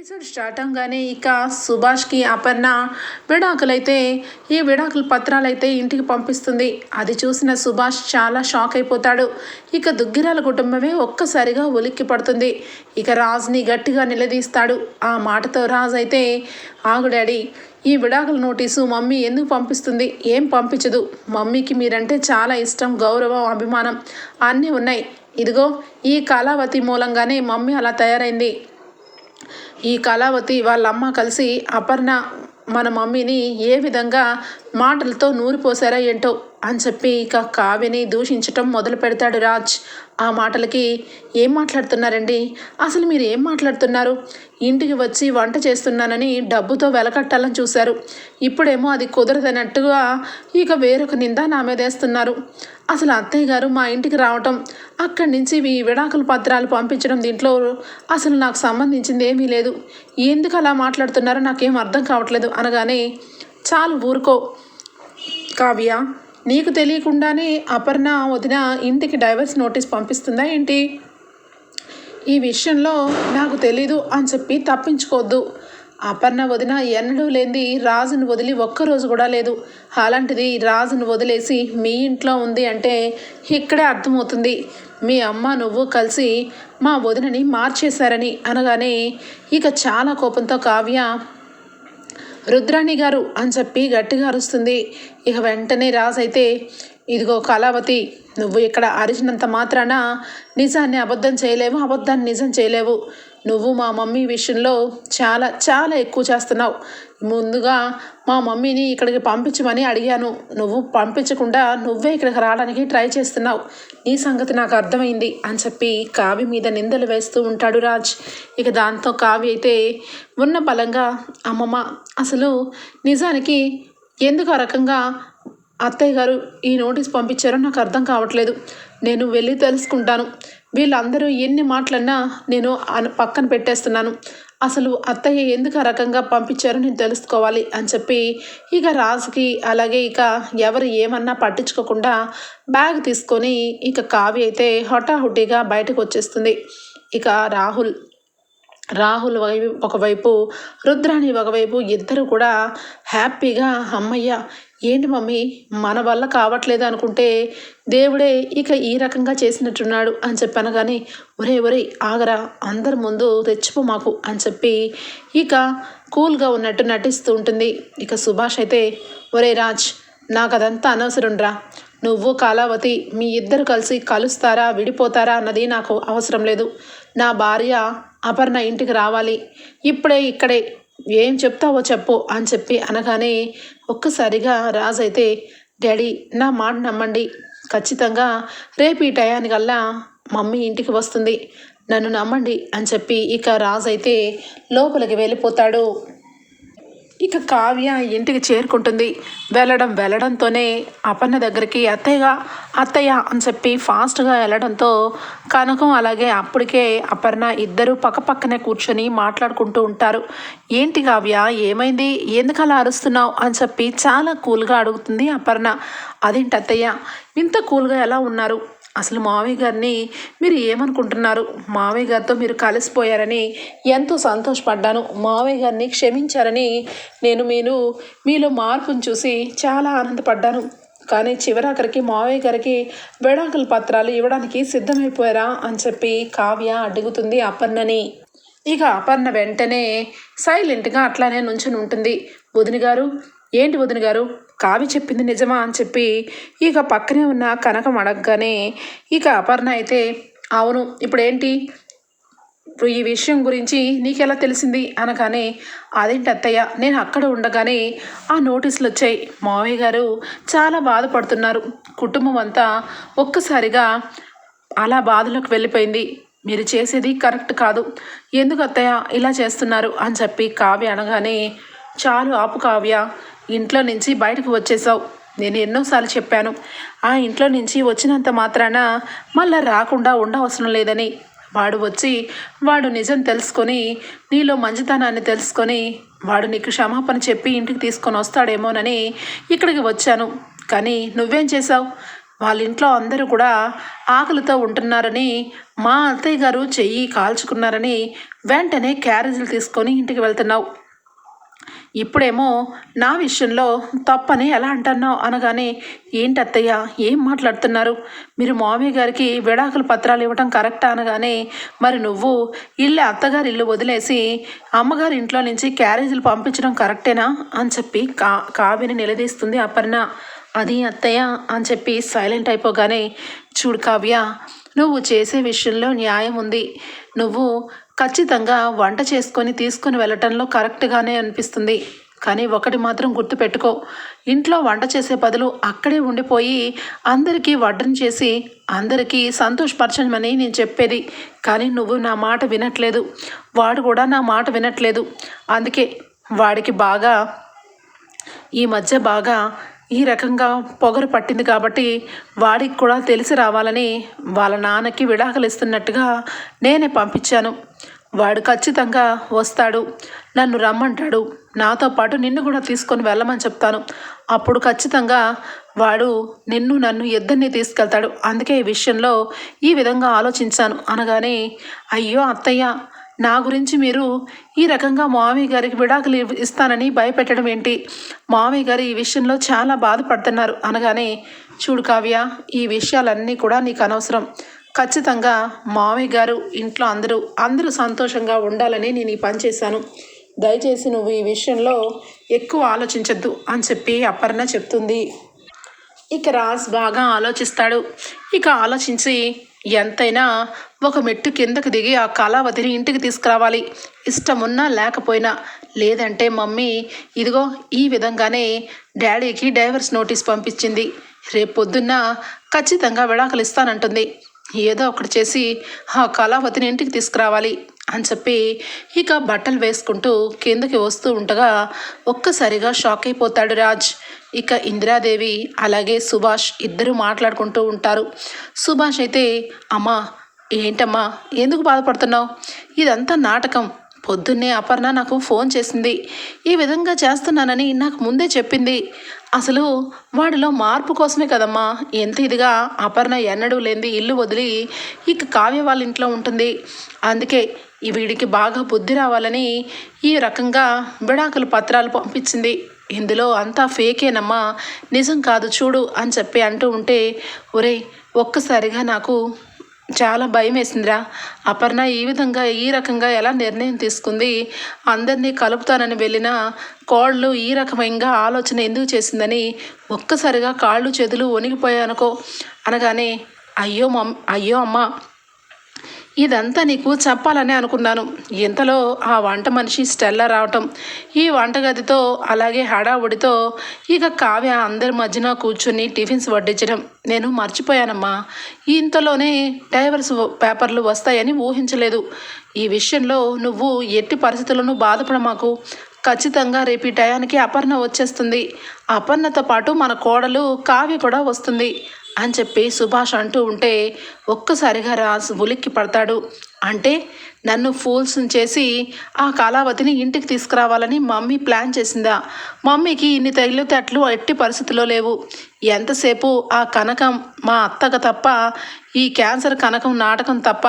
Episode start అవగానే ఇక సుభాష్కి అపర్ణ విడాకులైతే ఈ విడాకుల పత్రాలైతే ఇంటికి పంపిస్తుంది. అది చూసిన సుభాష్ చాలా షాక్ అయిపోతాడు. ఇక దుగ్గిరాల కుటుంబమే ఒక్కసారిగా ఉలిక్కి పడుతుంది. ఇక రాజ్ని గట్టిగా నిలదీస్తాడు. ఆ మాటతో రాజ్ అయితే ఆగు డాడీ ఈ విడాకుల నోటీసు మమ్మీ ఎందుకు పంపిస్తుంది? ఏం పంపించదు? మమ్మీకి మీరంటే చాలా ఇష్టం గౌరవం అభిమానం అన్నీ ఉన్నాయి. ఇదిగో ఈ కళావతి మూలంగానే మమ్మీ అలా తయారైంది. ఈ కళావతి వాళ్ళ అమ్మ కలిసి అపర్ణ మన మమ్మీని ఏ విధంగా మాటలతో నూరిపోసారా ఏంటో అని చెప్పి ఇక కావ్యని దూషించటం మొదలు పెడతాడు రాజ్. ఆ మాటలకి ఏం మాట్లాడుతున్నారండి? అసలు మీరు ఏం మాట్లాడుతున్నారు? ఇంటికి వచ్చి వంట చేస్తున్నానని డబ్బుతో వెలకట్టాలని చూశారు. ఇప్పుడేమో అది కుదరదన్నట్టుగా ఇక వేరొక నింద నా మీదేస్తున్నారు అసలు అత్తయ్య గారు మా ఇంటికి రావటం అక్కడి నుంచి ఈ విడాకుల పత్రాలు పంపించడం దీంట్లో అసలు నాకు సంబంధించింది ఏమీ లేదు. ఎందుకు అలా మాట్లాడుతున్నారో నాకేం అర్థం కావట్లేదు అనగానే చాలు ఊరుకో. కావ్య నీకు తెలియకుండానే అపర్ణ వదిన ఇంటికి డైవర్స్ నోటీస్ పంపిస్తుందా ఏంటి? ఈ విషయంలో నాకు తెలీదు అని చెప్పి తప్పించుకోవద్దు. అపర్ణ వదిన ఎన్నడూ లేనిది రాజును వదిలి ఒక్కరోజు కూడా లేదు. అలాంటిది రాజును వదిలేసి మీ ఇంట్లో ఉంది అంటే ఇక్కడే అర్థమవుతుంది. మీ అమ్మ నువ్వు కలిసి మా వదినని మార్చేశారని అనగానే ఇక చాలా కోపంతో కావ్య రుద్రాణి గారు అని చెప్పి గట్టిగా అరుస్తుంది. ఇక వెంటనే రాజైతే ఇదిగో కళావతి నువ్వు ఇక్కడ అరిచినంత మాత్రాన నిజాన్ని అబద్ధం చేయలేవు అబద్ధాన్ని నిజం చేయలేవు. నువ్వు మా మమ్మీ విషయంలో చాలా చాలా ఎక్కువ చేస్తున్నావు. ముందుగా మా మమ్మీని ఇక్కడికి పంపించమని అడిగాను. నువ్వు పంపించకుండా నువ్వే ఇక్కడికి రావడానికి ట్రై చేస్తున్నావు. నీ సంగతి నాకు అర్థమైంది అని చెప్పి కావి మీద నిందలు వేస్తూ ఉంటాడు రాజ్. ఇక దాంతో కావి అయితే ఉన్న బలంగా అమ్మమ్మ అసలు నిజానికి ఎందుకు ఆ రకంగా అత్తయ్య గారు ఈ నోటీస్ పంపించారో నాకు అర్థం కావట్లేదు. నేను వెళ్ళి తెలుసుకుంటాను. వీళ్ళందరూ ఎన్ని మాటలన్నా నేను పక్కన పెట్టేస్తున్నాను. అసలు అత్తయ్య ఎందుకు ఆ రకంగా పంపించారో నేను తెలుసుకోవాలి అని చెప్పి ఇక రాజుకి అలాగే ఇక ఎవరు ఏమన్నా పట్టించుకోకుండా బ్యాగ్ తీసుకొని ఇక కావి అయితే హఠాహుటిగా బయటకు వచ్చేస్తుంది. ఇక రాహుల్ రాహుల్ వై- ఒకవైపు రుద్రాణి ఒకవైపు ఇద్దరు కూడా హ్యాపీగా అమ్మయ్య ఏంటి మమ్మీ? మన వల్ల కావట్లేదు అనుకుంటే దేవుడే ఇక ఈ రకంగా చేసినట్టున్నాడు అని చెప్పాను కానీ ఒరే ఒరే ఆగరా అందరి ముందు తెచ్చిపో మాకు అని చెప్పి ఇక కూల్గా ఉన్నట్టు నటిస్తూ ఉంటుంది. ఇక సుభాష్ అయితే ఒరే రాజ్ నాకు అదంతా అనవసరం రా నువ్వు కాలావతి మీ ఇద్దరు కలిసి కలుస్తారా విడిపోతారా అన్నది నాకు అవసరం లేదు. నా భార్య అపర్ణ ఇంటికి రావాలి. ఇప్పుడే ఇక్కడే ఏం చెప్తావో చెప్పు అని చెప్పి అనగానే ఒక్కసారిగా రాజు అయితే డాడీ నా మాట నమ్మండి. ఖచ్చితంగా రేపు ఈ టయానికల్లా మమ్మీ ఇంటికి వస్తుంది. నన్ను నమ్మండి అని చెప్పి ఇక రాజు అయితే లోపలికి వెళ్ళిపోతాడు. ఇక కావ్య ఇంటికి చేరుకుంటుంది. వెళ్ళడం వెళ్ళడంతోనే అపర్ణ దగ్గరికి అత్తయ్యగా అత్తయ్య అని చెప్పి ఫాస్ట్గా వెళ్ళడంతో కనకం అలాగే అప్పటికే అపర్ణ ఇద్దరు పక్కపక్కనే కూర్చొని మాట్లాడుకుంటూ ఉంటారు. ఏంటి కావ్య ఏమైంది? ఎందుకు అలా అరుస్తున్నావు? అని చెప్పి చాలా కూల్గా అడుగుతుంది అపర్ణ. అదేంటి అత్తయ్య? ఇంత కూల్గా ఎలా ఉన్నారు? అసలు మావయ్య గారిని మీరు ఏమనుకుంటున్నారు? మావయ్య గారితో మీరు కలిసిపోయారని ఎంతో సంతోషపడ్డాను. మావయ్య గారిని క్షమించారని నేను మీరు మీలో మార్పును చూసి చాలా ఆనందపడ్డాను. కానీ చివరాఖరికి మావయ్య గారికి విడాకుల పత్రాలు ఇవ్వడానికి సిద్ధమైపోయారా అని చెప్పి కావ్య అడుగుతుంది అపర్ణని. ఇక అపర్ణ వెంటనే సైలెంట్గా అట్లానే నుంచుని ఉంటుంది. వదిన గారు ఏంటి వదిన గారు కావి చెప్పింది నిజమా అని చెప్పి ఇక పక్కనే ఉన్న కనకం అడగగానే ఇక అపర్ణ అయితే అవును ఇప్పుడేంటి? ఈ విషయం గురించి నీకెలా తెలిసింది? అనగానే అదేంటి అత్తయ్య నేను అక్కడ ఉండగానే ఆ నోటీసులు వచ్చాయి. మావయ్య గారు చాలా బాధపడుతున్నారు. కుటుంబం అంతా ఒక్కసారిగా అలా బాధలోకి వెళ్ళిపోయింది. మీరు చేసేది కరెక్ట్ కాదు. ఎందుకు అత్తయ్య ఇలా చేస్తున్నారు? అని చెప్పి కావ్య అనగానే చాలు ఆపు కావ్య. ఇంట్లో నుంచి బయటకు వచ్చేసావు నేను ఎన్నోసార్లు చెప్పాను. ఆ ఇంట్లో నుంచి వచ్చినంత మాత్రాన మళ్ళా రాకుండా ఉండవసరం లేదని. వాడు వచ్చి వాడు నిజం తెలుసుకొని నీలో మంచితనాన్ని తెలుసుకొని వాడు నీకు క్షమాపణ చెప్పి ఇంటికి తీసుకొని వస్తాడేమోనని ఇక్కడికి వచ్చాను. కానీ నువ్వేం చేసావు వాళ్ళ ఇంట్లో అందరూ కూడా ఆకలితో ఉంటున్నారని మా అత్తయ్య గారు చెయ్యి కాల్చుకున్నారని వెంటనే క్యారేజీలు తీసుకొని ఇంటికి వెళ్తున్నావు. ఇప్పుడేమో నా విషయంలో తప్పని ఎలా అంటున్నావు అనగానే ఏంటత్తయ్య ఏం మాట్లాడుతున్నారు? మీరు మామయ్య గారికి విడాకుల పత్రాలు ఇవ్వటం కరెక్టా? అనగానే మరి నువ్వు ఇల్లు అత్తగారి ఇల్లు వదిలేసి అమ్మగారి ఇంట్లో నుంచి క్యారేజీలు పంపించడం కరెక్టేనా? అని చెప్పి కా కావ్యని నిలదీస్తుంది అపర్ణ. అది అత్తయ్య అని చెప్పి సైలెంట్ అయిపోగానే చూడు కావ్య నువ్వు చేసే విషయంలో న్యాయం ఉంది. నువ్వు ఖచ్చితంగా వంట చేసుకొని తీసుకొని వెళ్ళటంలో కరెక్ట్గానే అనిపిస్తుంది. కానీ ఒకటి మాత్రం గుర్తుపెట్టుకో ఇంట్లో వంట చేసే బదులు అక్కడే ఉండిపోయి అందరికీ వడ్డన చేసి అందరికీ సంతోషపరచమని నేను చెప్పేది. కానీ నువ్వు నా మాట వినట్లేదు. వాడు కూడా నా మాట వినట్లేదు. అందుకే వాడికి బాగా ఈ మధ్య బాగా ఈ రకంగా పొగరు పట్టింది కాబట్టి వాడికి కూడా తెలిసి రావాలని వాళ్ళ నాన్నకి విడాకులు ఇస్తున్నట్టుగా నేనే పంపించాను. వాడు ఖచ్చితంగా వస్తాడు. నన్ను రమ్మంటాడు. నాతో పాటు నిన్ను కూడా తీసుకొని వెళ్ళమని చెప్తాను. అప్పుడు ఖచ్చితంగా వాడు నిన్ను నన్ను ఇద్దరిని తీసుకెళ్తాడు. అందుకే ఈ విషయంలో ఈ విధంగా ఆలోచించాను. అనగానే అయ్యో అత్తయ్య నా గురించి మీరు ఈ రకంగా మామయ్య గారికి విడాకులు ఇస్తానని భయపెట్టడం ఏంటి? మామయ్య గారు ఈ విషయంలో చాలా బాధపడుతున్నారు. అనగానే చూడు కావ్య ఈ విషయాలన్నీ కూడా నీకు అనవసరం. ఖచ్చితంగా మామయ్య గారు ఇంట్లో అందరూ అందరూ సంతోషంగా ఉండాలని నేను ఈ పని చేశాను. దయచేసి నువ్వు ఈ విషయంలో ఎక్కువ ఆలోచించద్దు అని చెప్పి అపర్ణ చెప్తుంది. ఇక రాజ్ బాగా ఆలోచిస్తాడు. ఇక ఆలోచించి ఎంతైనా ఒక మెట్టు కిందకు దిగి ఆ కళావతిని ఇంటికి తీసుకురావాలి. ఇష్టమున్నా లేకపోయినా. లేదంటే మమ్మీ ఇదిగో ఈ విధంగానే డాడీకి డైవర్స్ నోటీస్ పంపించింది. రేపు పొద్దున్న ఖచ్చితంగా విడాకులు ఇస్తానంటుంది. ఏదో ఒకటి చేసి ఆ కళావతిని ఇంటికి తీసుకురావాలి అని చెప్పి ఇక బట్టలు వేసుకుంటూ కిందకి వస్తూ ఉండగా ఒక్కసారిగా షాక్ అయిపోతాడు రాజ్. ఇక ఇందిరాదేవి అలాగే సుభాష్ ఇద్దరు మాట్లాడుకుంటూ ఉంటారు. సుభాష్ అయితే అమ్మా ఏంటమ్మా ఎందుకు బాధపడుతున్నావు? ఇదంతా నాటకం. పొద్దున్నే అపర్ణ నాకు ఫోన్ చేసింది. ఈ విధంగా చేస్తున్నానని నాకు ముందే చెప్పింది. అసలు వాడిలో మార్పు కోసమే కదమ్మా. ఎంత ఇదిగా అపర్ణ ఎన్నడూ లేనిది ఇల్లు వదిలి ఇక కావ్య వాళ్ళ ఇంట్లో ఉంటుంది. అందుకే ఈ వీడికి బాగా బుద్ధి రావాలని ఈ రకంగా విడాకుల పత్రాలు పంపించింది. ఇందులో అంతా ఫేకేనమ్మా నిజం కాదు చూడు అని చెప్పి అంటూ ఉంటే ఒరే ఒక్కసారిగా నాకు చాలా భయం వేసిందిరా అపర్ణ ఈ విధంగా ఈ రకంగా ఎలా నిర్ణయం తీసుకుంది? అందరినీ కలుపుతానని వెళ్ళిన కోళ్ళు ఈ రకమైన ఆలోచన ఎందుకు చేసిందని ఒక్కసారిగా కాళ్ళు చేతులు వణిగిపోయానుకో అనగానే అయ్యో మమ్ అయ్యో అమ్మ ఇదంతా నీకు చెప్పాలని అనుకున్నాను. ఇంతలో ఆ వంట మనిషి స్టెల్లా రావటం ఈ వంటగదితో అలాగే హడావుడితో ఇక కావ్య అందరి మధ్యన కూర్చుని టిఫిన్స్ వడ్డించడం. నేను మర్చిపోయానమ్మా. ఇంతలోనే డైవర్స్ పేపర్లు వస్తాయని ఊహించలేదు. ఈ విషయంలో నువ్వు ఎట్టి పరిస్థితులను బాధపడమాకు. ఖచ్చితంగా రేపు ఈ టయానికి అపర్ణ వచ్చేస్తుంది. అపర్ణతో పాటు మన కోడలు కావ్య కూడా వస్తుంది. అని చెప్పి సుభాష్ అంటూ ఉంటే ఒక్కసారిగా రాజ్ ఉలిక్కి పడతాడు. అంటే నన్ను ఫూల్స్ చేసి ఆ కళావతిని ఇంటికి తీసుకురావాలని మమ్మీ ప్లాన్ చేసిందా? మమ్మీకి ఇన్ని తగిలితేటలు ఎట్టి పరిస్థితిలో లేవు. ఎంతసేపు ఆ కనకం మా అత్తకు తప్ప ఈ క్యాన్సర్ కనకం నాటకం తప్ప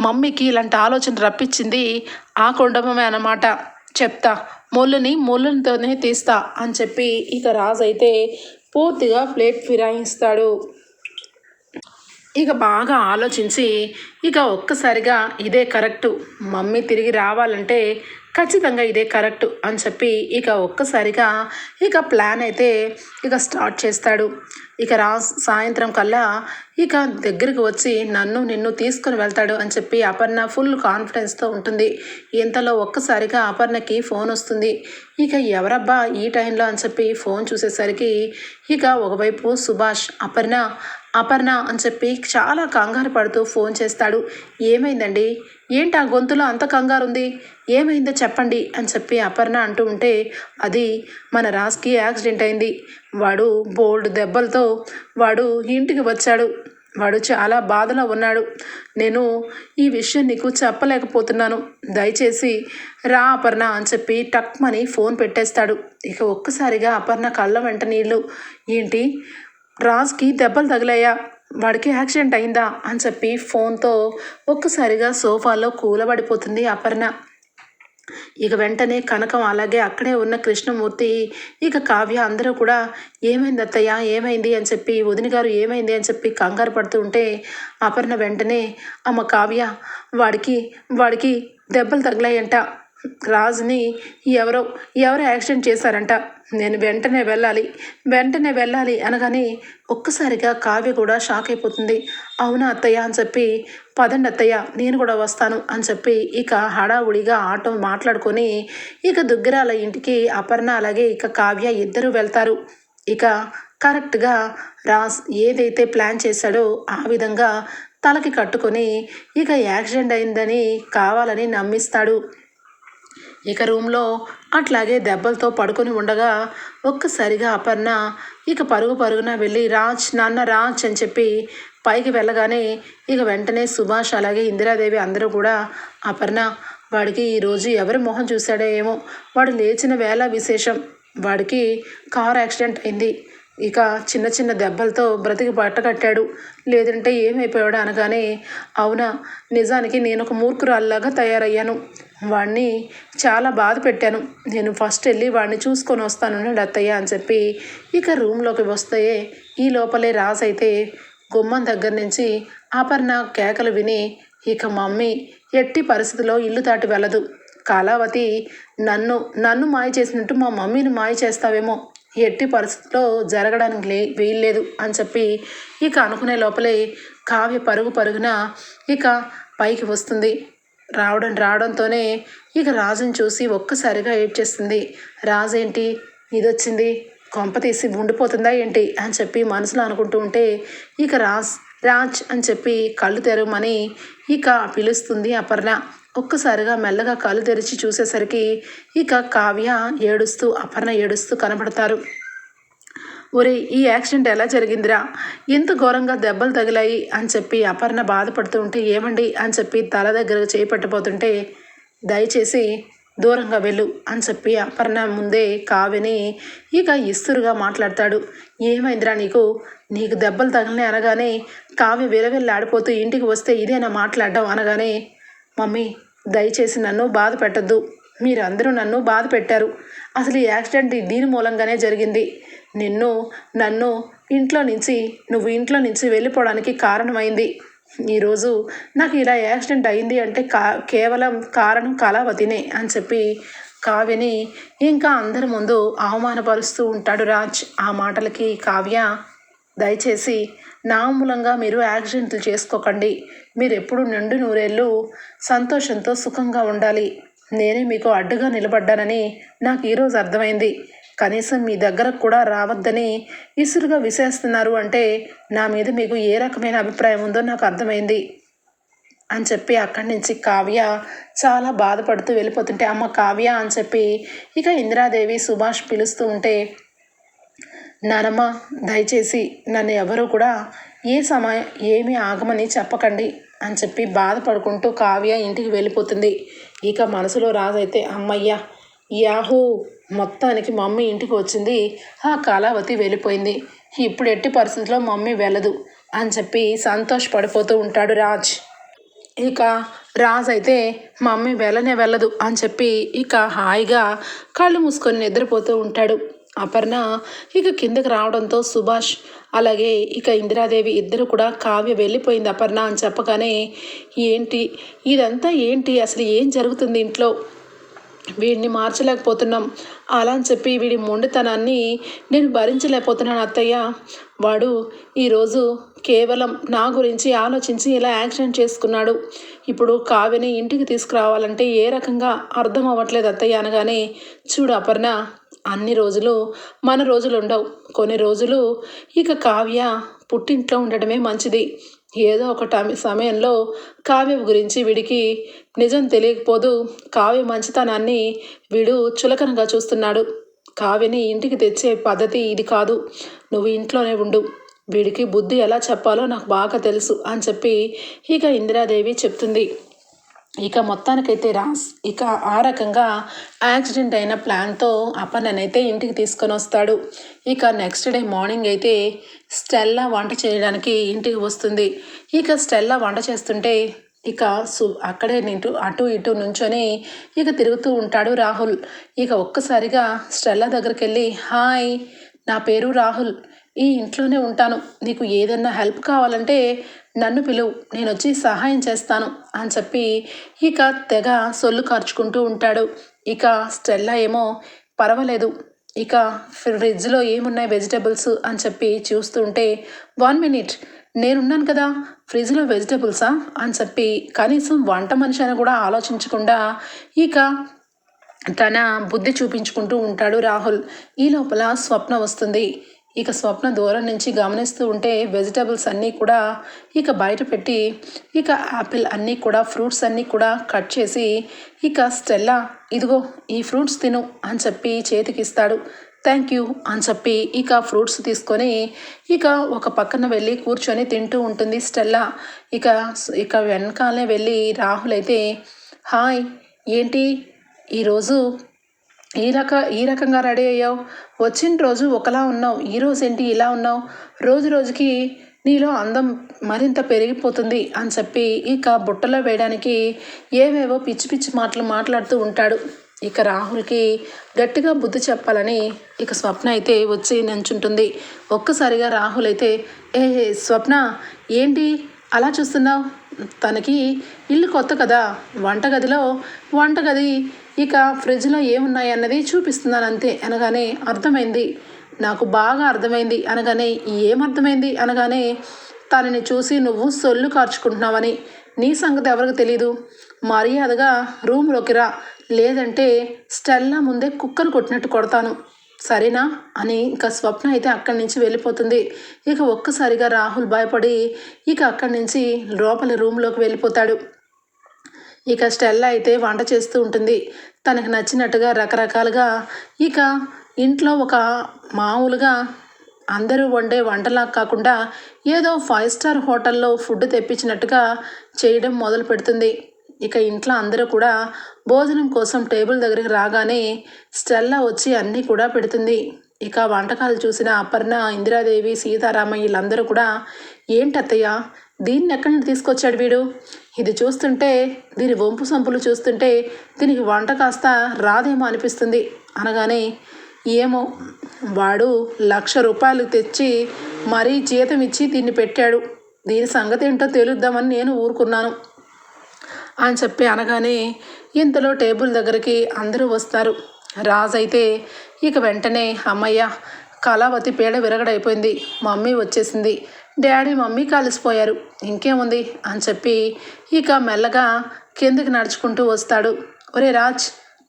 మమ్మీకి ఇలాంటి ఆలోచన రప్పించింది ఆ కుటుంబమే అన్నమాట. చెప్తా ముళ్ళుని ముళ్ళునితోనే తీస్తా అని చెప్పి ఇక రాజు అయితే పూర్తిగా ప్లేట్ ఫిరాయిస్తాడు. ఇక బాగా ఆలోచించి ఇక ఒక్కసారిగా ఇదే కరెక్టు. మమ్మీ తిరిగి రావాలంటే ఖచ్చితంగా ఇదే కరెక్ట్ అని చెప్పి ఇక ఒక్కసారిగా ఇక ప్లాన్ అయితే ఇక స్టార్ట్ చేస్తాడు. ఇక రా సాయంత్రం కల్లా ఇక దగ్గరికి వచ్చి నన్ను నిన్ను తీసుకుని వెళ్తాడు అని చెప్పి అపర్ణ ఫుల్ కాన్ఫిడెన్స్తో ఉంటుంది. ఇంతలో ఒక్కసారిగా అపర్ణకి ఫోన్ వస్తుంది. ఇక ఎవరబ్బా ఈ టైంలో అని చెప్పి ఫోన్ చూసేసరికి ఇక ఒకవైపు సుభాష్ అపర్ణ అపర్ణ అని చెప్పి చాలా కంగారు పడుతూ ఫోన్ చేస్తాడు. ఏమైందండి? ఏంటి ఆ గొంతులో అంత కంగారు ఉంది? ఏమైందో చెప్పండి అని చెప్పి అపర్ణ అంటూ ఉంటే అది మన రాజ్కి యాక్సిడెంట్ అయింది. వాడు బోల్డ్ దెబ్బలతో వాడు ఇంటికి వచ్చాడు. వాడు చాలా బాధలో ఉన్నాడు. నేను ఈ విషయం నీకు చెప్పలేకపోతున్నాను. దయచేసి రా అపర్ణ అని చెప్పి టక్మని ఫోన్ పెట్టేస్తాడు. ఇక ఒక్కసారిగా అపర్ణ కళ్ళ వెంట నీళ్ళు ఏంటి? రాజ్కి దెబ్బలు తగిలాయా? వాడికి యాక్సిడెంట్ అయిందా? అని చెప్పి ఫోన్తో ఒక్కసారిగా సోఫాలో కూలబడిపోతుంది అపర్ణ. ఇక వెంటనే కనకం అలాగే అక్కడే ఉన్న కృష్ణమూర్తి ఇక కావ్య అందరూ కూడా ఏమైంది అత్తయ్య? ఏమైంది? అని చెప్పి వదిన గారు ఏమైంది? అని చెప్పి కంగారు పడుతూ ఉంటే అపర్ణ వెంటనే అమ్మ కావ్య వాడికి వాడికి దెబ్బలు తగిలాయంట. రాజుని ఎవరో ఎవరో యాక్సిడెంట్ చేశారంట. నేను వెంటనే వెళ్ళాలి వెంటనే వెళ్ళాలి అనగానే ఒక్కసారిగా కావ్య కూడా షాక్ అయిపోతుంది. అవునా అత్తయ్య అని చెప్పి పదండి అత్తయ్య నేను కూడా వస్తాను అని చెప్పి ఇక హడావుడిగా ఆటో మాట్లాడుకొని ఇక దుగ్గరాల ఇంటికి అపర్ణ అలాగే ఇక కావ్య ఇద్దరు వెళ్తారు. ఇక కరెక్ట్గా రాస్ ఏదైతే ప్లాన్ చేశాడో ఆ విధంగా తలకి కట్టుకొని ఇక యాక్సిడెంట్ అయిందని కావాలని నమ్మిస్తాడు. ఇక రూమ్లో అట్లాగే దెబ్బలతో పడుకొని ఉండగా ఒక్కసారిగా అపర్ణ ఇక పరుగు పరుగున వెళ్ళి రాజ్ నాన్న రాజ్ అని చెప్పి పైకి వెళ్ళగానే ఇక వెంటనే సుభాష్ అలాగే ఇందిరాదేవి అందరూ కూడా అపర్ణ వాడికి ఈరోజు ఎవరి మొహం చూశాడో ఏమో వాడు లేచిన వేళ విశేషం వాడికి కార్ యాక్సిడెంట్ అయింది ఇక చిన్న చిన్న దెబ్బలతో బ్రతికి పట్టకట్టాడు లేదంటే ఏమైపోయాడు అనగానే అవునా నిజానికి నేను ఒక మూర్ఖురాల్లాగా తయారయ్యాను. వాడిని చాలా బాధ పెట్టాను. నేను ఫస్ట్ వెళ్ళి వాడిని చూసుకొని వస్తాను అత్తయ్య అని చెప్పి ఇక రూమ్లోకి వస్తే ఈ లోపలే రాజు అయితే గుమ్మం దగ్గర నుంచి అపర్ణ కేకలు విని ఇక మమ్మీ ఎట్టి పరిస్థితిలో ఇల్లు దాటి వెళ్ళదు. కాలావతి నన్ను నన్ను మాయ చేసినట్టు మా మమ్మీని మాయ చేస్తావేమో. ఎట్టి పరిస్థితుల్లో జరగడానికి లే వీల్లేదు అని చెప్పి ఇక అనుకునే లోపలే కావ్య పరుగు పరుగున ఇక పైకి వస్తుంది. రావడం రావడంతోనే ఇక రాజుని చూసి ఒక్కసారిగా ఏడ్చేస్తుంది రాజేంటి ఇదొచ్చింది? కొంప తీసి ఉండిపోతుందా ఏంటి? అని చెప్పి మనసులో అనుకుంటూ ఉంటే ఇక రాజ్ రాజ్ అని చెప్పి కళ్ళు తెరవమని ఇక పిలుస్తుంది అపర్ణ. ఒక్కసారిగా మెల్లగా కళ్ళు తెరిచి చూసేసరికి ఇక కావ్య ఏడుస్తూ అపర్ణ ఏడుస్తూ కనబడతారు. ఒరే ఈ యాక్సిడెంట్ ఎలా జరిగిందిరా? ఎంత ఘోరంగా దెబ్బలు తగిలాయి అని చెప్పి అపర్ణ బాధపడుతూ ఉంటే ఏమండి అని చెప్పి తల దగ్గర చేపట్టిపోతుంటే దయచేసి దూరంగా వెళ్ళు అని చెప్పి అపర్ణ ముందే కావ్యని ఇక ఇస్తురుగా మాట్లాడతాడు. ఏమైందిరా నీకు? నీకు దెబ్బలు తగిలిన అనగానే కావ్య విలవెల్లి ఆడిపోతూ ఇంటికి వస్తే ఇదేనా మాట్లాడడం అనగానే మమ్మీ దయచేసి నన్ను బాధ పెట్టద్దు. మీరందరూ నన్ను బాధ పెట్టారు. అసలు ఈ యాక్సిడెంట్ దీని మూలంగానే జరిగింది. నిన్ను నన్ను ఇంట్లో నుంచి నువ్వు ఇంట్లో నుంచి వెళ్ళిపోవడానికి కారణమైంది. ఈరోజు నాకు ఇలా యాక్సిడెంట్ అయింది అంటే కా కేవలం కారణం కళావతినే అని చెప్పి కావ్యని ఇంకా అందరి ముందు అవమానపరుస్తూ ఉంటాడు రాజ్. ఆ మాటలకి కావ్య దయచేసి నా మూలంగా మీరు యాక్సిడెంట్లు చేసుకోకండి. మీరు ఎప్పుడు నిండు నూరేళ్ళు సంతోషంతో సుఖంగా ఉండాలి. నేనే మీకు అడ్డుగా నిలబడ్డానని నాకు ఈరోజు అర్థమైంది. కనీసం మీ దగ్గరకు కూడా రావద్దని ఇసురుగా విసేస్తున్నారు అంటే నా మీద మీకు ఏ రకమైన అభిప్రాయం ఉందో నాకు అర్థమైంది. అని చెప్పి అక్కడి నుంచి కావ్య చాలా బాధపడుతూ వెళ్ళిపోతుంటే అమ్మ కావ్య అని చెప్పి ఇక ఇందిరాదేవి సుభాష్ పిలుస్తూ ఉంటే నానమ్మ దయచేసి నన్ను ఎవరు కూడా ఏ సమయం ఏమీ ఆగమని చెప్పకండి అని చెప్పి బాధపడుకుంటూ కావ్య ఇంటికి వెళ్ళిపోతుంది. ఇక మనసులో రాజైతే అమ్మయ్య యాహూ! మొత్తానికి మమ్మీ ఇంటికి వచ్చింది. ఆ కళావతి వెళ్ళిపోయింది. ఇప్పుడు ఎట్టి పరిస్థితిలో మమ్మీ వెళ్ళదు అని చెప్పి సంతోషపడిపోతూ ఉంటాడు రాజ్. ఇక రాజ్ అయితే మమ్మీ వెళ్ళనే వెళ్ళదు అని చెప్పి ఇక హాయిగా కళ్ళు మూసుకొని నిద్రపోతూ ఉంటాడు. అపర్ణ ఇక కిందకి రావడంతో సుభాష్ అలాగే ఇక ఇందిరాదేవి ఇద్దరు కూడా కావ్య వెళ్ళిపోయింది అపర్ణ అని చెప్పగానే ఏంటి? ఇదంతా ఏంటి? అసలు ఏం జరుగుతుంది ఇంట్లో? వీడిని మార్చలేకపోతున్నాం. అలా అని చెప్పి వీడి మొండితనాన్ని నేను భరించలేకపోతున్నాను అత్తయ్య. వాడు ఈరోజు కేవలం నా గురించి ఆలోచించి ఇలా యాక్సిడెంట్ చేసుకున్నాడు. ఇప్పుడు కావ్యని ఇంటికి తీసుకురావాలంటే ఏ రకంగా అర్థం అవ్వట్లేదు అత్తయ్య అనగానే చూడు అపర్ణ అన్ని రోజులు మన రోజులు ఉండవు కొన్ని రోజులు ఇక కావ్య పుట్టింట్లో ఉండటమే మంచిది. ఏదో ఒక సమయంలో కావ్య గురించి వీడికి నిజం తెలియకపోదు కావ్య మంచితనాన్ని వీడు చులకనగా చూస్తున్నాడు. కావ్యని ఇంటికి తెచ్చే పద్ధతి ఇది కాదు. నువ్వు ఇంట్లోనే ఉండు. వీడికి బుద్ధి ఎలా చెప్పాలో నాకు బాగా తెలుసు అని చెప్పి ఇక ఇందిరాదేవి చెప్తుంది. ఇక మొత్తానికైతే రాస్. ఇక ఆ రకంగా యాక్సిడెంట్ అయిన ప్లాన్తో అపర్ణనైతే ఇంటికి తీసుకొని వస్తాడు. ఇక నెక్స్ట్ డే మార్నింగ్ అయితే స్టెల్లా వంట చేయడానికి ఇంటికి వస్తుంది. ఇక స్టెల్లా వంట చేస్తుంటే ఇక సు అక్కడే నింటూ అటు ఇటు నుంచొని ఇక తిరుగుతూ ఉంటాడు రాహుల్. ఇక ఒక్కసారిగా స్టెల్లా దగ్గరికి వెళ్ళి హాయ్ నా పేరు రాహుల్. ఈ ఇంట్లోనే ఉంటాను. నీకు ఏదన్నా హెల్ప్ కావాలంటే నన్ను పిలువు. నేను వచ్చి సహాయం చేస్తాను అని చెప్పి ఇక తెగ సొల్లు కార్చుకుంటూ ఉంటాడు. ఇక స్టెల్లా ఏమో పర్వాలేదు. ఇక ఫ్రిడ్జ్లో ఏమున్నాయి వెజిటబుల్స్ అని చెప్పి చూస్తుంటే వన్ మినిట్ నేనున్నాను కదా ఫ్రిడ్జ్లో వెజిటబుల్సా? అని చెప్పి కనీసం వంట మనిషి అని కూడా ఆలోచించకుండా ఇక తన బుద్ధి చూపించుకుంటూ ఉంటాడు రాహుల్. ఈ లోపల స్వప్న వస్తుంది. ఇక స్వప్న దూరం నుంచి గమనిస్తూ ఉంటే వెజిటబుల్స్ అన్నీ కూడా ఇక బయట పెట్టి ఇక యాపిల్ అన్నీ కూడా ఫ్రూట్స్ అన్నీ కూడా కట్ చేసి ఇక స్టెల్లా ఇదిగో ఈ ఫ్రూట్స్ తిను అని చెప్పి చేతికి ఇస్తాడు. థ్యాంక్ యూ అని చెప్పి ఇక ఫ్రూట్స్ తీసుకొని ఇక ఒక పక్కన వెళ్ళి కూర్చొని తింటూ ఉంటుంది స్టెల్లా. ఇక ఇక వెనకాలే వెళ్ళి రాహుల్ అయితే హాయ్ ఏంటి? ఈరోజు ఈ రక ఈ రకంగా రెడీ అయ్యావు. వచ్చిన రోజు ఒకలా ఉన్నావు. ఈరోజు ఏంటి ఇలా ఉన్నావు? రోజు రోజుకి నీలో అందం మరింత పెరిగిపోతుంది అని చెప్పి ఇక బుట్టలో వేయడానికి ఏవేవో పిచ్చి పిచ్చి మాటలు మాట్లాడుతూ ఉంటాడు. ఇక రాహుల్కి గట్టిగా బుద్ధి చెప్పాలని ఇక స్వప్న అయితే వచ్చి నించుంటుంది. ఒక్కసారిగా రాహుల్ అయితే ఏ స్వప్న ఏంటి? అలా చూస్తున్నావు? తనకి ఇల్లు కొత్త కదా. వంటగదిలో వంటగది ఇక ఫ్రిడ్జ్లో ఏమున్నాయి అన్నది చూపిస్తున్నాను అంతే అనగానే అర్థమైంది. నాకు బాగా అర్థమైంది అనగానే ఏమర్థమైంది అనగానే తనని చూసి నువ్వు సొల్లు కార్చుకుంటున్నావని. నీ సంగతి ఎవరికి తెలీదు. మర్యాదగా రూమ్లోకి రా. లేదంటే స్టెల్లా ముందే కుక్కను కొట్టినట్టు కొడతాను. సరేనా? అని ఇంకా స్వప్న అయితే అక్కడి నుంచి వెళ్ళిపోతుంది. ఇక ఒక్కసారిగా రాహుల్ భయపడి ఇక అక్కడి నుంచి లోపల రూమ్లోకి వెళ్ళిపోతాడు. ఇక స్టెల్లా అయితే వంట చేస్తూ ఉంటుంది. తనకు నచ్చినట్టుగా రకరకాలుగా ఇక ఇంట్లో ఒక మామూలుగా అందరూ వండే వంటలా కాకుండా ఏదో ఫైవ్ స్టార్ హోటల్లో ఫుడ్ తెప్పించినట్టుగా చేయడం మొదలు పెడుతుంది. ఇక ఇంట్లో అందరూ కూడా భోజనం కోసం టేబుల్ దగ్గరికి రాగానే స్టెల్లా వచ్చి అన్నీ కూడా పెడుతుంది. ఇక వంటకాలు చూసిన అపర్ణ ఇందిరాదేవి సీతారామ వీళ్ళందరూ కూడా ఏంటత్తయ్య దీన్ని ఎక్కడి నుండి తీసుకొచ్చాడు వీడు? ఇది చూస్తుంటే దీని వంపు సంపులు చూస్తుంటే దీనికి వంట కాస్త రాదేమో అనిపిస్తుంది. అనగానే ఏమో వాడు లక్ష రూపాయలు తెచ్చి మరీ జీతం ఇచ్చి దీన్ని పెట్టాడు. దీని సంగతి ఏంటో తెలుద్దామని నేను ఊరుకున్నాను. అని చెప్పి అనగానే ఇంతలో టేబుల్ దగ్గరికి అందరూ వస్తారు. రాజు అయితే ఇక వెంటనే అమ్మయ్య కళావతి పీడ విరగడైపోయింది. మమ్మీ వచ్చేసింది. డాడీ మమ్మీ కలిసిపోయారు. ఇంకేముంది? అని చెప్పి ఇక మెల్లగా కిందకి నడుచుకుంటూ వస్తాడు. ఒరే రాజ్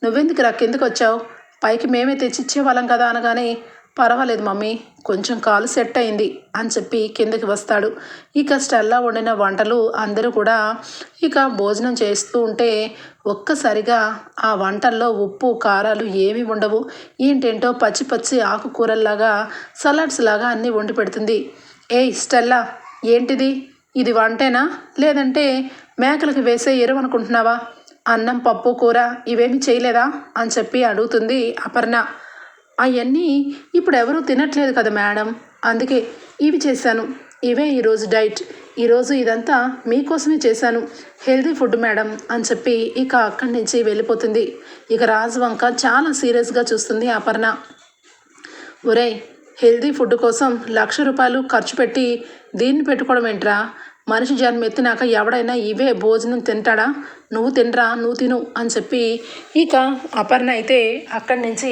నువ్వెందుకు రా వచ్చావు పైకి మేమే తెచ్చిచ్చేవాళ్ళం కదా అనగానే పర్వాలేదు మమ్మీ కొంచెం కాలు సెట్ అయింది అని చెప్పి కిందకి వస్తాడు. ఇక స్టెల్లా వండిన వంటలు అందరూ కూడా ఇక భోజనం చేస్తూ ఉంటే ఒక్కసారిగా ఆ వంటల్లో ఉప్పు కారాలు ఏమీ ఉండవు. ఏంటేంటో పచ్చి పచ్చి ఆకుకూరల్లాగా సలాడ్స్ లాగా అన్నీ వండి పెడుతుంది. ఏ స్టెల్లా ఏంటిది? ఇది వంటేనా? లేదంటే మేకలకు వేసే ఎరువు అనుకుంటున్నావా అన్నం పప్పు కూర ఇవేమి చేయలేదా? అని చెప్పి అడుగుతుంది అపర్ణ. అవన్నీ ఇప్పుడు ఎవరూ తినట్లేదు కదా మేడం. అందుకే ఇవి చేశాను. ఇవే ఈరోజు డైట్. ఈరోజు ఇదంతా మీకోసమే చేశాను. హెల్తీ ఫుడ్ మేడం అని చెప్పి ఇక అక్కడి నుంచి వెళ్ళిపోతుంది. ఇక రాజు వంక చాలా సీరియస్గా చూస్తుంది అపర్ణ. ఒరే హెల్తీ ఫుడ్ కోసం లక్ష రూపాయలు ఖర్చు పెట్టి దీన్ని పెట్టుకోవడం ఏంట్రా? మనిషి జన్మ ఎత్తినాక ఎవడైనా ఇవే భోజనం తింటాడా? నువ్వు తినరా? నువ్వు తిను అని చెప్పి ఇక అపర్ణ అయితే అక్కడి నుంచి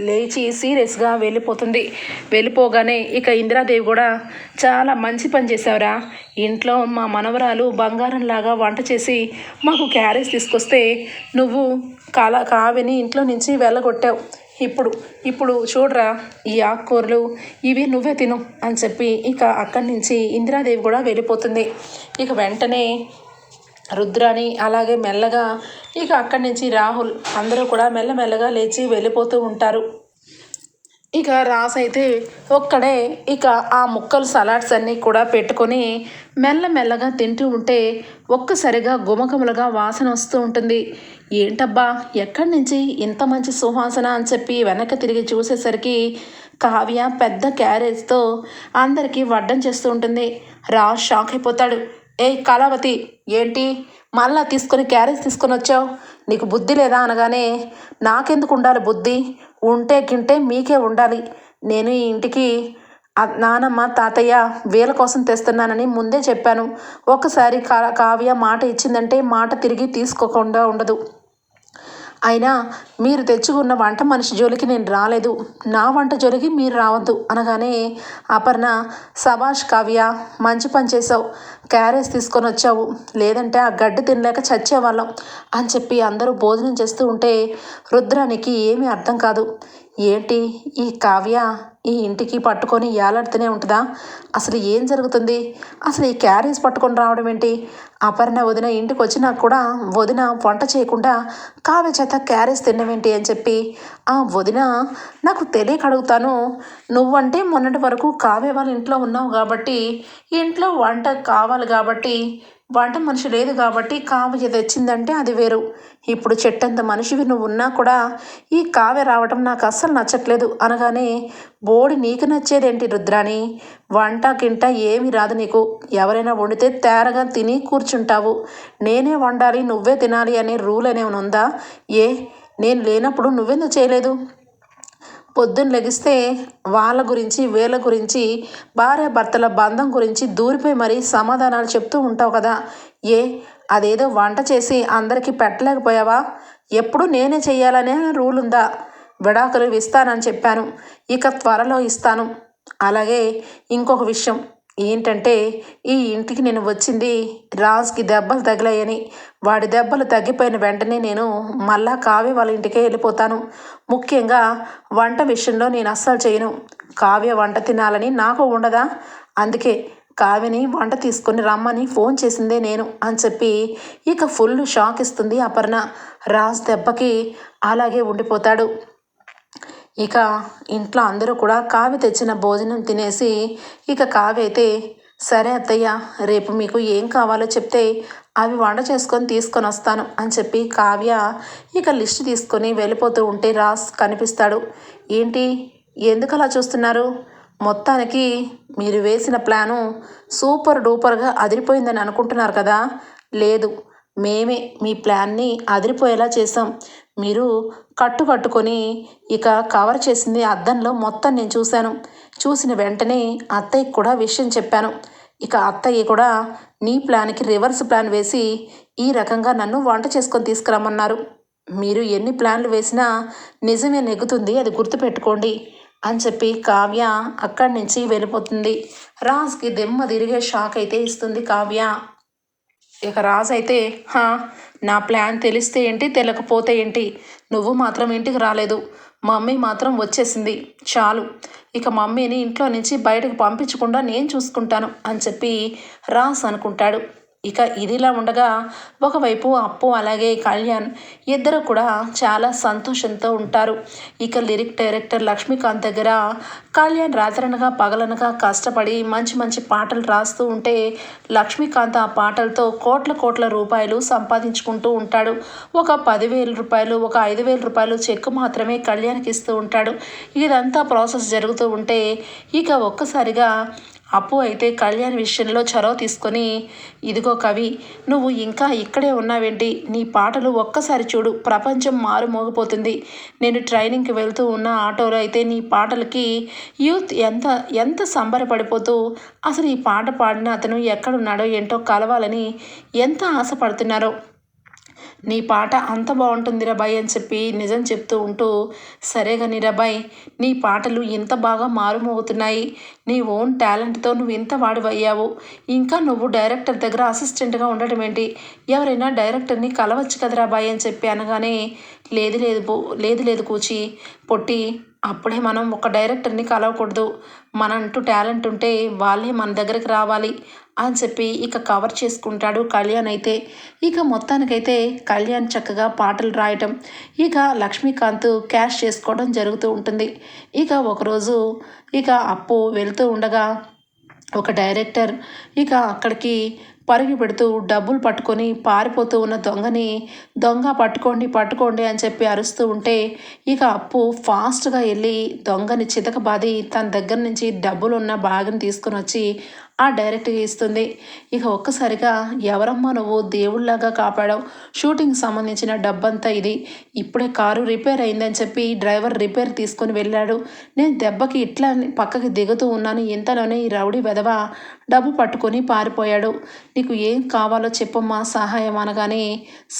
లేచి సీరియస్గా వెళ్ళిపోతుంది. వెళ్ళిపోగానే ఇక ఇందిరాదేవి కూడా చాలా మంచి పని చేసావురా ఇంట్లో మా మనవరాలు బంగారంలాగా వంట చేసి మాకు క్యారేజ్ తీసుకొస్తే నువ్వు కాలా కావిని ఇంట్లో నుంచి వెళ్ళగొట్టావు. ఇప్పుడు ఇప్పుడు చూడరా ఈ ఆకుకూరలు ఇవి నువ్వే తిను అని చెప్పి ఇక అక్కడి నుంచి ఇందిరాదేవి కూడా వెళ్ళిపోతుంది. ఇక వెంటనే రుద్రాని అలాగే మెల్లగా ఇక అక్కడి నుంచి రాహుల్ అందరూ కూడా మెల్లమెల్లగా లేచి వెళ్ళిపోతూ ఉంటారు. ఇక రాస్ అయితే ఒక్కడే ఇక ఆ ముక్కలు సలాడ్స్ అన్నీ కూడా పెట్టుకొని మెల్లమెల్లగా తింటూ ఉంటే ఒక్కసారిగా గుమకములుగా వాసన వస్తూ ఉంటుంది. ఏంటబ్బా ఎక్కడి నుంచి ఇంత మంచి సువాసన అని చెప్పి వెనక్కి తిరిగి చూసేసరికి కావ్య పెద్ద క్యారేజ్తో అందరికీ వడ్డం చేస్తూ ఉంటుంది. రాజ్ షాక్ అయిపోతాడు. ఏ కళావతి ఏంటి? మళ్ళా తీసుకొని క్యారేజ్ తీసుకొని వచ్చావు? నీకు బుద్ధి లేదా అనగానే నాకెందుకు ఉండాలి బుద్ధి? ఉంటే గింటే మీకే ఉండాలి. నేను ఈ ఇంటికి నానమ్మ తాతయ్య వీళ్ళ కోసం తెస్తున్నానని ముందే చెప్పాను. ఒకసారి కా- కావ్య మాట ఇచ్చిందంటే మాట తిరిగి తీసుకోకుండా ఉండదు. అయినా మీరు తెచ్చుకున్న వంట మనిషి జోలికి నేను రాలేదు. నా వంట జోలికి మీరు రావద్దు అనగానే అపర్ణ సభాష్ కావ్య మంచి పని చేసావు క్యారేజ్ తీసుకొని వచ్చావు. లేదంటే ఆ గడ్డి తినలేక చచ్చేవాళ్ళం అని చెప్పి అందరూ భోజనం చేస్తూ ఉంటే రుద్రానికి ఏమీ అర్థం కాదు. ఏంటి? ఈ కావ్య ఈ ఇంటికి పట్టుకొని ఏలాడుతూనే ఉంటుందా? అసలు ఏం జరుగుతుంది? అసలు ఈ క్యారేజ్ పట్టుకొని రావడం ఏంటి? అపర్ణ వదిన ఇంటికి వచ్చినా కూడా వదిన వంట చేయకుండా కావ్య చేత క్యారేజ్ తినవేంటి అని చెప్పి ఆ వదిన నాకు తెలియక అడుగుతాను. నువ్వంటే మొన్నటి వరకు కావ్య వాళ్ళ ఇంట్లో ఉన్నావు కాబట్టి ఇంట్లో వంట కావాలి కాబట్టి వంట మనిషి లేదు కాబట్టి కావ్య తెచ్చిందంటే అది వేరు. ఇప్పుడు చెట్టంత మనిషివి నువ్వు ఉన్నా కూడా ఈ కావ్య రావటం నాకు అస్సలు నచ్చట్లేదు. అనగానే బోడి నీకు నచ్చేదేంటి రుద్రాని వంట కింట ఏమి రాదు నీకు. ఎవరైనా వండితే తేరగా తిని కూర్చుంటావు. నేనే వండాలి నువ్వే తినాలి అనే రూల్ అనేమైనా ఉందా ఏ నేను లేనప్పుడు నువ్వెందుకు చేయలేదు? పొద్దున్న లెగిస్తే వాళ్ళ గురించి వీళ్ళ గురించి భార్య భర్తల బంధం గురించి దూరిపోయి మరీ సమాధానాలు చెప్తూ ఉంటావు కదా. ఏ అదేదో వంట చేసి అందరికీ పెట్టలేకపోయావా? ఎప్పుడు నేనే చెయ్యాలనే రూల్ ఉందా? విడాకులు ఇస్తానని చెప్పాను. ఇక త్వరలో ఇస్తాను. అలాగే ఇంకొక విషయం. ఏంటంటే ఈ ఇంటికి నేను వచ్చింది రాజ్కి దెబ్బలు తగిలాయని. వాడి దెబ్బలు తగ్గిపోయిన వెంటనే నేను మళ్ళా కావ్య వాళ్ళ ఇంటికే వెళ్ళిపోతాను. ముఖ్యంగా వంట విషయంలో నేను అస్సలు చేయను. కావ్య వంట తినాలని నాకు ఉండదా? అందుకే కావ్యని వంట తీసుకొని రమ్మని ఫోన్ చేసిందే నేను అని చెప్పి ఇక ఫుల్ షాక్ ఇస్తుంది అపర్ణ. రాజ్ దెబ్బకి అలాగే ఉండిపోతాడు. ఇక ఇంట్లో అందరూ కూడా కావ్య తెచ్చిన భోజనం తినేసి ఇక కావ్య అయితే సరే అత్తయ్య రేపు మీకు ఏం కావాలో చెప్తే అవి వంట చేసుకొని తీసుకొని వస్తాను అని చెప్పి కావ్య ఇక లిస్ట్ తీసుకొని వెళ్ళిపోతూ ఉంటే రాస్ కనిపిస్తాడు. ఏంటి? ఎందుకు అలా చూస్తున్నారు? మొత్తానికి మీరు వేసిన ప్లాను సూపర్ డూపర్గా అదిరిపోయిందని అనుకుంటున్నారు కదా? లేదు మేమే మీ ప్లాన్ని అదిరిపోయేలా చేసాం మీరు కట్టు కట్టుకొని ఇక కవర్ చేసింది అద్దంలో మొత్తం నేను చూశాను. చూసిన వెంటనే అత్తయ్యకి కూడా విషయం చెప్పాను. ఇక అత్తయ్య కూడా నీ ప్లాన్కి రివర్స్ ప్లాన్ వేసి ఈ రకంగా నన్ను వంట చేసుకొని తీసుకురమ్మన్నారు. మీరు ఎన్ని ప్లాన్లు వేసినా నిజమే నెగ్గుతుంది అది గుర్తుపెట్టుకోండి అని చెప్పి కావ్య అక్కడి నుంచి వెళ్ళిపోతుంది. రాజ్కి దెమ్మ తిరిగే షాక్ అయితే ఇస్తుంది కావ్య. ఇక రాజు అయితే హా నా ప్లాన్ తెలిస్తే ఏంటి తెలియకపోతే ఏంటి? నువ్వు మాత్రం ఇంటికి రాలేదు. మమ్మీ మాత్రం వచ్చేసింది. చాలు. ఇక మమ్మీని ఇంట్లో నుంచి బయటకు పంపించకుండా నేను చూసుకుంటాను అని చెప్పి రాస్ అనుకుంటాడు. ఇక ఇదిలా ఉండగా ఒకవైపు అప్పు అలాగే కళ్యాణ్ ఇద్దరు కూడా చాలా సంతోషంతో ఉంటారు. ఇక లిరిక్ డైరెక్టర్ లక్ష్మీకాంత్ దగ్గర కళ్యాణ్ రాత్రనగా పగలనగా కష్టపడి మంచి మంచి పాటలు రాస్తూ ఉంటే లక్ష్మీకాంత్ ఆ పాటలతో కోట్ల కోట్ల రూపాయలు సంపాదించుకుంటూ ఉంటాడు. ఒక పదివేల రూపాయలు ఒక ఐదు వేల రూపాయలు చెక్కు మాత్రమే కళ్యాణ్కి ఇస్తూ ఉంటాడు. ఇదంతా ప్రాసెస్ జరుగుతూ ఉంటే ఇక ఒక్కసారిగా అప్పు అయితే కళ్యాణ్ విషయంలో చొరవ తీసుకొని ఇదిగో కవి నువ్వు ఇంకా ఇక్కడే ఉన్నావేంటి? నీ పాటలు ఒక్కసారి చూడు ప్రపంచం మారుమోగిపోతుంది నేను ట్రైనింగ్కి వెళ్తూ ఉన్న ఆటోలో అయితే నీ పాటలకి యూత్ ఎంత ఎంత సంబరపడిపోతూ అసలు ఈ పాట పాడిన అతను ఎక్కడున్నాడో ఏంటో కలవాలని ఎంత ఆశపడుతున్నారో. నీ పాట అంత బాగుంటుంది రబాయ్ అని చెప్పి నిజం చెప్తూ ఉంటూ సరే కానీ రబాయ్ నీ పాటలు ఇంత బాగా మారుమోగుతున్నాయి. నీ ఓన్ టాలెంట్తో నువ్వు ఇంత వాడివయ్యావు. ఇంకా నువ్వు డైరెక్టర్ దగ్గర అసిస్టెంట్గా ఉండటం ఏంటి? ఎవరైనా డైరెక్టర్ని కలవచ్చు కదరా బాయ్ అని చెప్పి అనగానే లేదు లేదు లేదు లేదు కూచి పొట్టి అప్పుడే మనం ఒక డైరెక్టర్ని కలవకూడదు. మన అంటూ టాలెంట్ ఉంటే వాళ్ళే మన దగ్గరికి రావాలి అని చెప్పి ఇక కవర్ చేసుకుంటాడు కళ్యాణ్ అయితే. ఇక మొత్తానికైతే కళ్యాణ్ చక్కగా పాటలు రాయటం ఇక లక్ష్మీకాంత్ క్యాష్ చేసుకోవడం జరుగుతూ ఉంటుంది. ఇక ఒకరోజు ఇక అప్పు వెళ్తూ ఉండగా ఒక డైరెక్టర్ ఇక అక్కడికి పరుగు పెడుతూ డబ్బులు పట్టుకొని పారిపోతూ ఉన్న దొంగని దొంగ పట్టుకోండి పట్టుకోండి అని చెప్పి అరుస్తూ ఉంటే ఇక అప్పు ఫాస్ట్గా వెళ్ళి దొంగని చితకబాది తన దగ్గర నుంచి డబ్బులు ఉన్న బ్యాగ్ని తీసుకొని వచ్చి ఆ డైరెక్ట్గా ఇస్తుంది. ఇక ఒక్కసారిగా ఎవరమ్మా నువ్వు? దేవుళ్ళలాగా కాపాడావు. షూటింగ్ సంబంధించిన డబ్బంతా ఇది. ఇప్పుడే కారు రిపేర్ అయిందని చెప్పి డ్రైవర్ రిపేర్ తీసుకొని వెళ్ళాడు. నేను దెబ్బకి ఇట్లా పక్కకి దిగుతూ ఉన్నాను. ఇంతలోనే ఈ రౌడీ వెధవ డబ్బు పట్టుకొని పారిపోయాడు. నీకు ఏం కావాలో చెప్పమ్మా సహాయం అనగానే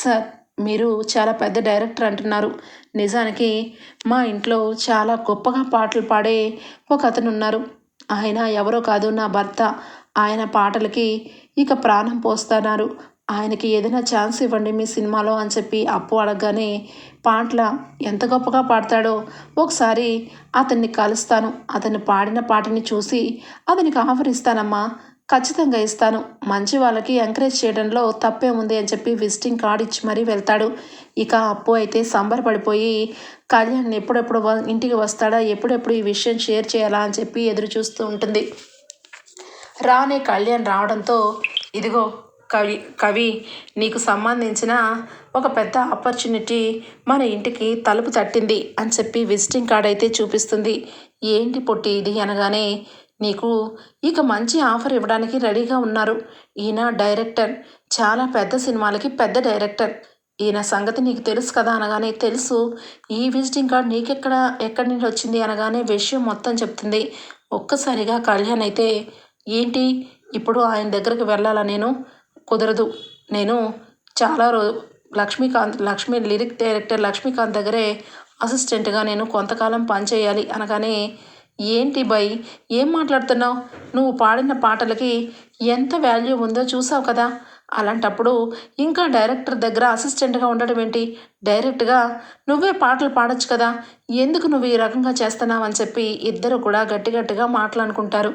సార్ మీరు చాలా పెద్ద డైరెక్టర్ అంటున్నారు. నిజానికి మా ఇంట్లో చాలా గొప్పగా పాటలు పాడే ఒక అతను ఉన్నారు ఆయన ఎవరో కాదు నా భర్త. ఆయన పాటలకి ఇక ప్రాణం పోస్తున్నారు. ఆయనకి ఏదైనా ఛాన్స్ ఇవ్వండి మీ సినిమాలో అని చెప్పి అప్పు అడగగానే పాటల ఎంత గొప్పగా పాడతాడో ఒకసారి అతన్ని కలుస్తాను. అతను పాడిన పాటని చూసి అతనికి ఆఫర్ ఇస్తానమ్మా ఖచ్చితంగా ఇస్తాను. మంచి వాళ్ళకి ఎంకరేజ్ చేయడంలో తప్పే ఉంది అని చెప్పి విజిటింగ్ కార్డ్ ఇచ్చి మరీ వెళ్తాడు. ఇక అప్పు అయితే సంబరపడిపోయి కళ్యాణ్ ఎప్పుడెప్పుడు ఇంటికి వస్తాడా? ఎప్పుడెప్పుడు ఈ విషయం షేర్ చేయాలా అని చెప్పి ఎదురు చూస్తూ ఉంటుంది. రానే కళ్యాణ్ రావడంతో ఇదిగో కవి కవి నీకు సంబంధించిన ఒక పెద్ద ఆపర్చునిటీ మన ఇంటికి తలుపు తట్టింది అని చెప్పి విజిటింగ్ కార్డ్ అయితే చూపిస్తుంది. ఏంటి పొట్టి ఇది అనగానే నీకు ఇక మంచి ఆఫర్ ఇవ్వడానికి రెడీగా ఉన్నారు. ఈయన డైరెక్టర్. చాలా పెద్ద సినిమాలకి పెద్ద డైరెక్టర్. ఈయన సంగతి నీకు తెలుసు కదా అనగానే తెలుసు. ఈ విజిటింగ్ కార్డ్ నీకెక్కడ ఎక్కడి నుండి వచ్చింది అనగానే విషయం మొత్తం చెప్తుంది. ఒక్కసారిగా కళ్యాణ్ అయితే ఏంటి? ఇప్పుడు ఆయన దగ్గరికి వెళ్ళాలా నేను? కుదరదు. నేను చాలా రో లక్ష్మీకాంత్ లక్ష్మీ లిరిక్ డైరెక్టర్ లక్ష్మీకాంత్ దగ్గరే అసిస్టెంట్గా నేను కొంతకాలం పనిచేయాలి. అనగానే ఏంటి బై? ఏం మాట్లాడుతున్నావు? నువ్వు పాడిన పాటలకి ఎంత వాల్యూ ఉందో చూసావు కదా. అలాంటప్పుడు ఇంకా డైరెక్టర్ దగ్గర అసిస్టెంట్గా ఉండడం ఏంటి? డైరెక్ట్గా నువ్వే పాటలు పాడొచ్చు కదా. ఎందుకు నువ్వు ఈ రకంగా చేస్తున్నావు అని చెప్పి ఇద్దరు కూడా గట్టి గట్టిగా మాట్లాడుకుంటారు.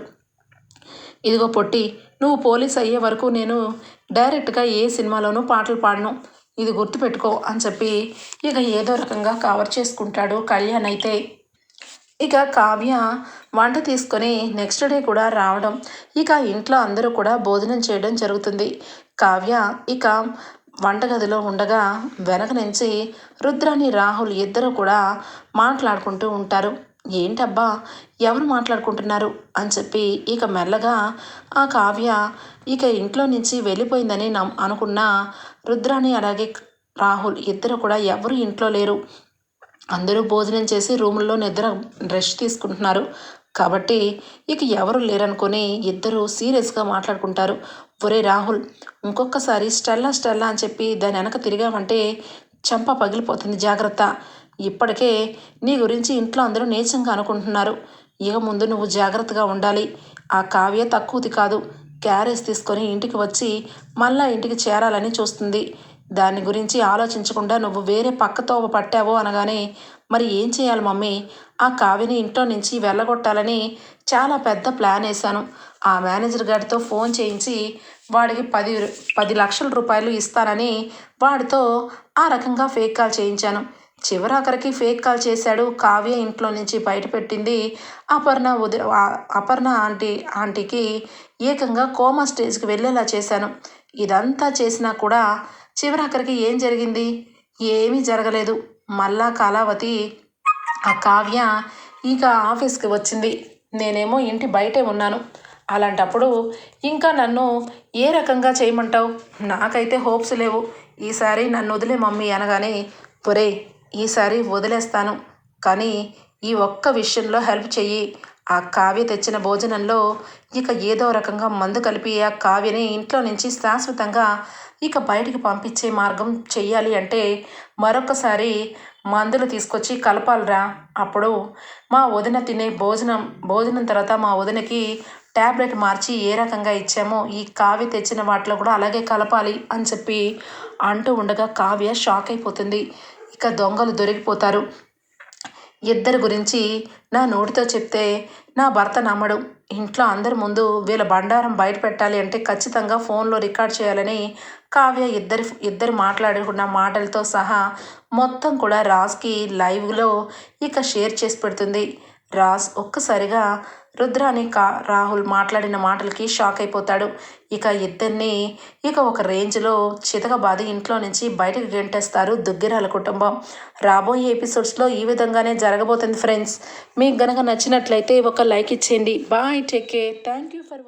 ఇదిగో పొట్టి నువ్వు పోలీస్ అయ్యే వరకు నేను డైరెక్ట్గా ఏ సినిమాలోనూ పాటలు పాడను. ఇది గుర్తుపెట్టుకో అని చెప్పి ఇక ఏదో రకంగా కవర్ చేసుకుంటాడు కళ్యాణ్ అయితే. ఇక కావ్య వంట తీసుకొని నెక్స్ట్ డే కూడా రావడం. ఇక ఇంట్లో అందరూ కూడా భోజనం చేయడం జరుగుతుంది. కావ్య ఇక వంటగదిలో ఉండగా వెనక నుంచి రుద్రాని రాహుల్ ఇద్దరు కూడా మాట్లాడుకుంటూ ఉంటారు. ఏంటబ్బా ఎవరు మాట్లాడుకుంటున్నారు? అని చెప్పి ఇక మెల్లగా ఆ కావ్య ఇక ఇంట్లో నుంచి వెళ్ళిపోయిందని నమ్ అనుకున్న రుద్రాని అలాగే రాహుల్ ఇద్దరు కూడా ఎవరు ఇంట్లో లేరు. అందరూ భోజనం చేసి రూముల్లో నిద్ర రెస్ట్ తీసుకుంటున్నారు. కాబట్టి ఇక ఎవరు లేరనుకొని ఇద్దరు సీరియస్గా మాట్లాడుకుంటారు. ఒరే రాహుల్ ఇంకొకసారి స్టెల్లా స్టెల్లా అని చెప్పి దాని వెనక తిరిగామంటే చంప పగిలిపోతుంది జాగ్రత్త. ఇప్పటికే నీ గురించి ఇంట్లో అందరూ నీచంగా అనుకుంటున్నారు. ఇక ముందు నువ్వు జాగ్రత్తగా ఉండాలి. ఆ కావ్య తక్కువది కాదు. క్యారేజ్ తీసుకొని ఇంటికి వచ్చి మళ్ళా ఇంటికి చేరాలని చూస్తుంది. దాని గురించి ఆలోచించకుండా నువ్వు వేరే పక్కతో పట్టావో అనగానే మరి ఏం చేయాలి మమ్మీ? ఆ కావ్యని ఇంట్లో నుంచి వెళ్ళగొట్టాలని చాలా పెద్ద ప్లాన్ వేశాను. ఆ మేనేజర్ గారితో ఫోన్ చేయించి వాడికి పది పది లక్షల రూపాయలు ఇస్తానని వాడితో ఆ రకంగా ఫేక్ కాల్ చేయించాను. చివరాఖరికి ఫేక్ కాల్ చేశాడు కావ్య ఇంట్లో నుంచి బయటపెట్టింది అపర్ణ ఉదయ అపర్ణ ఆంటీ ఆంటీకి ఏకంగా కోమా స్టేజ్కి వెళ్ళేలా చేశాను. ఇదంతా చేసినా కూడా చివరాఖరికి ఏం జరిగింది? ఏమీ జరగలేదు. మళ్ళా కళావతి ఆ కావ్య ఇక ఆఫీస్కి వచ్చింది. నేనేమో ఇంటి బయటే ఉన్నాను. అలాంటప్పుడు ఇంకా నన్ను ఏ రకంగా చేయమంటావు? నాకైతే హోప్స్ లేవు. ఈసారి నన్ను వదిలే మమ్మీ అనగానే పొరే ఈసారి వదిలేస్తాను. కానీ ఈ ఒక్క విషయంలో హెల్ప్ చెయ్యి. ఆ కావ్య తెచ్చిన భోజనంలో ఇక ఏదో రకంగా మందు కలిపి ఆ కావ్యని ఇంట్లో నుంచి శాశ్వతంగా ఇక బయటికి పంపించే మార్గం చెయ్యాలి అంటే మరొకసారి మందులు తీసుకొచ్చి కలపాలిరా. అప్పుడు మా వదిన తినే భోజనం భోజనం తర్వాత మా వదినకి ట్యాబ్లెట్ మార్చి ఏ రకంగా ఇచ్చామో ఈ కావ్య తెచ్చిన వాటిలో కూడా అలాగే కలపాలి అని చెప్పి అంటూ ఉండగా కావ్య షాక్ అయిపోతుంది. ఇక దొంగలు దొరికిపోతారు. ఇద్దరి గురించి నా నోటితో చెప్తే నా భర్త నమ్మడు. ఇంట్లో అందరి ముందు వీళ్ళ బండారం బయట పెట్టాలి అంటే ఖచ్చితంగా ఫోన్లో రికార్డ్ చేయాలని కావ్య ఇద్దరి ఇద్దరు మాట్లాడుకున్న మాటలతో సహా మొత్తం కూడా రాజ్కి లైవ్లో ఇక షేర్ చేసి పెడుతుంది. రాజ్ ఒక్కసారిగా రుద్రాని కా రాహుల్ మాట్లాడిన మాటలకి షాక్ అయిపోతాడు. ఇక ఇద్దరిని ఇక ఒక రేంజ్లో చితకబాది ఇంట్లో నుంచి బయటకు గెంటేస్తారు దుగ్గిరాల కుటుంబం. రాబోయే ఎపిసోడ్స్లో ఈ విధంగానే జరగబోతుంది ఫ్రెండ్స్. మీకు గనక నచ్చినట్లయితే ఒక లైక్ ఇచ్చేయండి. Bye take care. Thank you for